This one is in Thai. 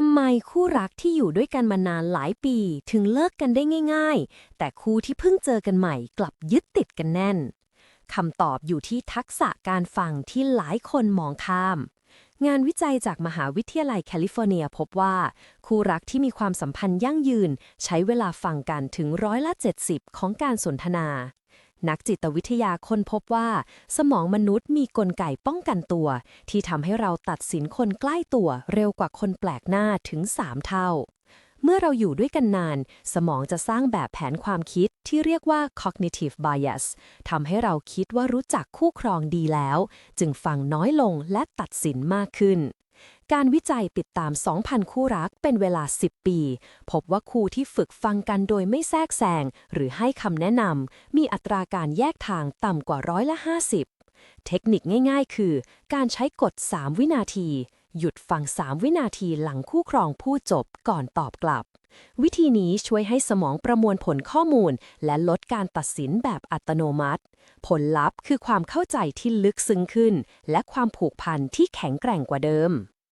ทำไมคู่รักที่อยู่ด้วยกันมานานหลายปีถึงเลิกกันได้ง่าย ๆ แต่คู่ที่เพิ่งเจอกันใหม่กลับยึดติดกันแน่นคำตอบอยู่ที่ทักษะการฟังที่หลายคนมองข้าม งานวิจัยจากมหาวิทยาลัยแคลิฟอร์เนียพบว่า คู่รักที่มีความสัมพันธ์ยั่งยืน ใช้เวลาฟังกันถึงร้อยละ 70 ของการสนทนา นักจิตวิทยาค้นพบว่า สมองมนุษย์มีกลไกป้องกันตัว ที่ทำให้เราตัดสินคนใกล้ตัวเร็วกว่าคนแปลกหน้าถึง 3 เท่า เมื่อเราอยู่ด้วยกันนาน สมองจะสร้างแบบแผนความคิดที่เรียกว่า cognitive bias ทำให้เราคิดว่ารู้จักคู่ครองดีแล้ว จึงฟังน้อยลงและตัดสินมากขึ้น การวิจัยติดตาม 2,000 คู่รักเป็นเวลา 10 ปี พบว่าคู่ที่ฝึกฟังกันโดยไม่แทรกแซงหรือให้คำแนะนำมีอัตราการแยกทางต่ำกว่าร้อยละ 50 เทคนิคง่ายๆ คือ การใช้กฎ 3 วินาที หยุดฟัง3วินาทีหลังคู่ครองพูดจบก่อนตอบกลับ วิธีนี้ช่วยให้สมองประมวลผลข้อมูล และลดการตัดสินแบบอัตโนมัติ ผลลัพธ์คือความเข้าใจที่ลึกซึ้งขึ้น และความผูกพันที่แข็งแกร่งกว่าเดิม